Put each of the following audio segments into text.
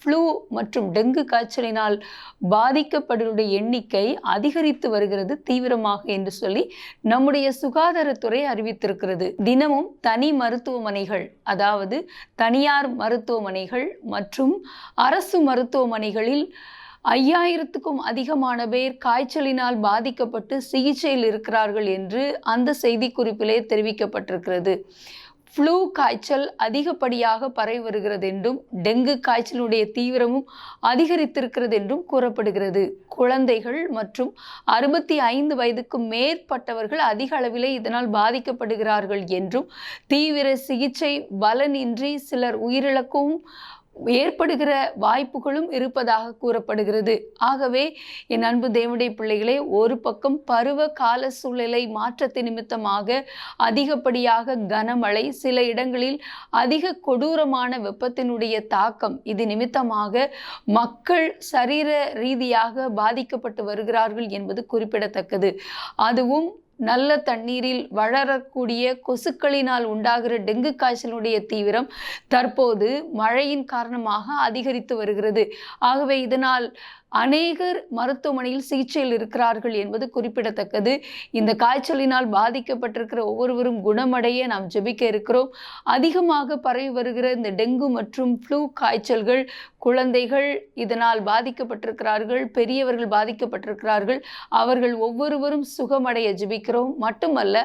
Flu மற்றும் dengue காய்ச்சலினால் பாதிக்கப்படுவதுடைய எண்ணிக்கை அதிகரித்து வருகிறது தீவிரமாக என்று சொல்லி நம்முடைய சுகாதாரத்துறை அறிவித்திருக்கிறது. தினமும் தனி மருத்துவமனைகள் அதாவது தனியார் மருத்துவமனைகள் மற்றும் அரசு மருத்துவமனைகளில் ஐயாயிரத்துக்கும் அதிகமான பேர் காய்ச்சலினால் பாதிக்கப்பட்டு சிகிச்சையில் இருக்கிறார்கள் என்று அந்த செய்திக்குறிப்பிலே தெரிவிக்கப்பட்டிருக்கிறது. ஃப்ளூ காய்ச்சல் அதிகப்படியாக பரவி வருகிறது என்றும் டெங்கு காய்ச்சலுடைய தீவிரமும் அதிகரித்திருக்கிறது என்றும் கூறப்படுகிறது. குழந்தைகள் மற்றும் அறுபத்தி ஐந்து வயதுக்கு மேற்பட்டவர்கள் அதிக அளவிலே இதனால் பாதிக்கப்படுகிறார்கள் என்றும் தீவிர சிகிச்சை பலனின்றி சிலர் உயிரிழக்கவும் ஏற்படுகிற வாய்ப்புகளும் இருப்பதாக கூறப்படுகிறது. ஆகவே என் அன்பு தேவனுடைய பிள்ளைகளே ஒரு பக்கம் பருவ கால சூழ்நிலை மாற்றத்தை நிமித்தமாக அதிகப்படியாக கனமழை சில இடங்களில் அதிக கொடூரமான வெப்பத்தினுடைய தாக்கம் இது நிமித்தமாக மக்கள் சரீர ரீதியாக பாதிக்கப்பட்டு வருகிறார்கள் என்பது குறிப்பிடத்தக்கது. அதுவும் நல்ல தண்ணீரில் வளரக்கூடிய கொசுக்களினால் உண்டாகிற டெங்கு காய்ச்சலுடைய தீவிரம் தற்போது மழையின் காரணமாக அதிகரித்து வருகிறது. ஆகவே இதனால் அநேகர் மருத்துவமனையில் சிகிச்சையில் இருக்கிறார்கள் என்பது குறிப்பிடத்தக்கது. இந்த காய்ச்சலினால் பாதிக்கப்பட்டிருக்கிற ஒவ்வொருவரும் குணமடைய நாம் ஜெபிக்க இருக்கிறோம். அதிகமாக பரவி வருகிற இந்த டெங்கு மற்றும் ஃப்ளூ காய்ச்சல்கள் குழந்தைகள் இதனால் பாதிக்கப்பட்டிருக்கிறார்கள் பெரியவர்கள் பாதிக்கப்பட்டிருக்கிறார்கள். அவர்கள் ஒவ்வொருவரும் சுகமடைய ஜிபிக்கிறோம். மட்டுமல்ல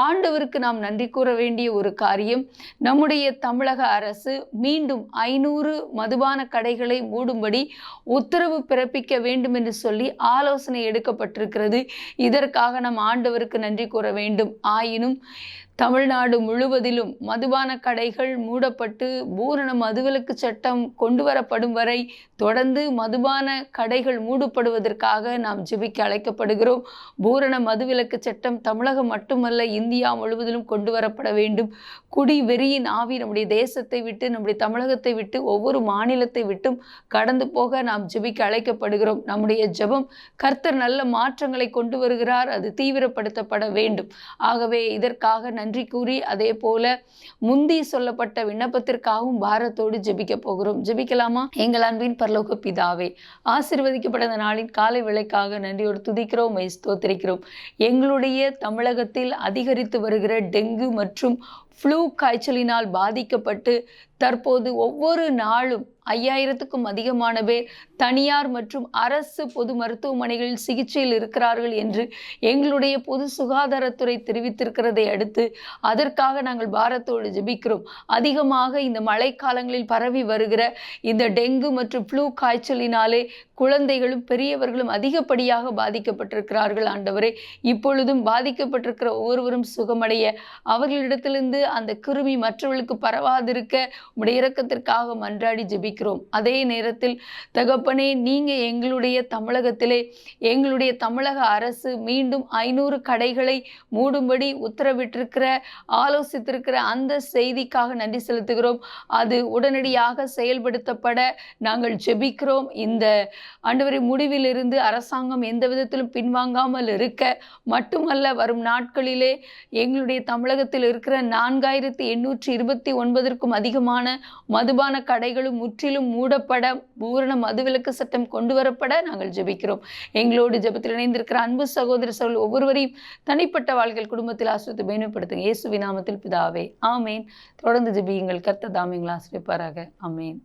ஆண்டவருக்கு நாம் நன்றி கூற வேண்டிய ஒரு காரியம் நம்முடைய தமிழக அரசு மீண்டும் ஐநூறு மதுபான கடைகளை மூடும்படி உத்தரவு பிறப்பிக்க வேண்டும் என்று சொல்லி ஆலோசனை எடுக்கப்பட்டிருக்கிறது. இதற்காக நாம் ஆண்டவருக்கு நன்றி கூற வேண்டும். ஆயினும் தமிழ்நாடு முழுவதிலும் மதுபான கடைகள் மூடப்பட்டு பூரண மதுவிலக்கு சட்டம் கொண்டு வரப்படும் வரை தொடர்ந்து மதுபான கடைகள் மூடப்படுவதற்காக நாம் ஜெபிக்க அழைக்கப்படுகிறோம். பூரண மதுவிலக்கு சட்டம் தமிழகம் மட்டுமல்ல இந்தியா முழுவதிலும் கொண்டு வரப்பட வேண்டும். குடி வெறியின் ஆவி நம்முடைய தேசத்தை விட்டு நம்முடைய தமிழகத்தை விட்டு ஒவ்வொரு மாநிலத்தை விட்டும் கடந்து போக நாம் ஜெபிக்க அழைக்கப்படுகிறோம். நம்முடைய ஜெபம் கர்த்தர் நல்ல மாற்றங்களை கொண்டு வருகிறார் அது தீவிரப்படுத்தப்பட வேண்டும். ஆகவே இதற்காக நன்றி கூறி அதே போல முந்தி சொல்லப்பட்ட விண்ணப்பத்திற்காகவும் பாரத்தோடு ஜெபிக்க போகிறோம். ஜெபிக்கலாமா? எங்கள் அன்பின் பரலோக பிதாவே ஆசிர்வதிக்கப்பட்ட நாளின் காலை விலைக்காக நன்றியோடு துதிக்கிறோம் ஸ்தோத்திரிக்கிறோம். எங்களுடைய தமிழகத்தில் அதிகரித்து வருகிற டெங்கு மற்றும் ஃப்ளூ காய்ச்சலினால் பாதிக்கப்பட்டு தற்போது ஒவ்வொரு நாளும் ஐயாயிரத்துக்கும் அதிகமான பேர் தனியார் மற்றும் அரசு பொது மருத்துவமனைகளில் சிகிச்சையில் இருக்கிறார்கள் என்று எங்களுடைய பொது சுகாதாரத்துறை தெரிவித்திருக்கிறதை அடுத்து அதற்காக நாங்கள் பாரத்தோடு ஜெபிக்கிறோம். அதிகமாக இந்த மழைக்காலங்களில் பரவி வருகிற இந்த டெங்கு மற்றும் ஃப்ளூ காய்ச்சலினாலே குழந்தைகளும் பெரியவர்களும் அதிகப்படியாக பாதிக்கப்பட்டிருக்கிறார்கள் ஆண்டவரே. இப்பொழுதும் பாதிக்கப்பட்டிருக்கிற ஒவ்வொருவரும் சுகமடைய. அவர்களிடத்திலிருந்து அந்த கிருமி மற்றவர்களுக்கு பரவாதிருக்க உடைய இறக்கத்திற்காக மன்றாடி ஜெபிக்கிறோம். அதே நேரத்தில் தகப்பனே நீங்கள் எங்களுடைய தமிழகத்திலே எங்களுடைய தமிழக அரசு மீண்டும் ஐநூறு கடைகளை மூடும்படி உத்தரவிட்டிருக்கிற ஆலோசித்திருக்கிற அந்த செய்திக்காக நன்றி செலுத்துகிறோம். அது உடனடியாக செயல்படுத்தப்பட நாங்கள் ஜெபிக்கிறோம். இந்த ஆண்டவரை முடிவிலிருந்து அரசாங்கம் எந்த விதத்திலும் பின்வாங்காமல் இருக்க மட்டுமல்ல வரும் நாட்களிலே எங்களுடைய தமிழகத்தில் இருக்கிற நான் நான்காயிரத்தி எண்ணூற்றி இருபத்தி ஒன்பதற்கும் அதிகமான மதுபான கடைகளும் முற்றிலும் மூடப்பட பூரண மதுவிலக்கு சட்டம் கொண்டு வரப்பட நாங்கள் ஜெபிக்கிறோம். எங்களோடு ஜெபத்தில் இணைந்திருக்கிற அன்பு சகோதர சகோதரி ஒவ்வொருவரையும் தனிப்பட்ட வாழ்க்கையில் குடும்பத்தில் ஆசிரியத்தை மேன்மைப்படுத்துங்க. இயேசு விநாமத்தில் பிதாவே. ஆமேன். தொடர்ந்து ஜெபியுங்கள். கர்த்த தாமியங்கள் ஆசிரியப்பாராக ஆமேன்.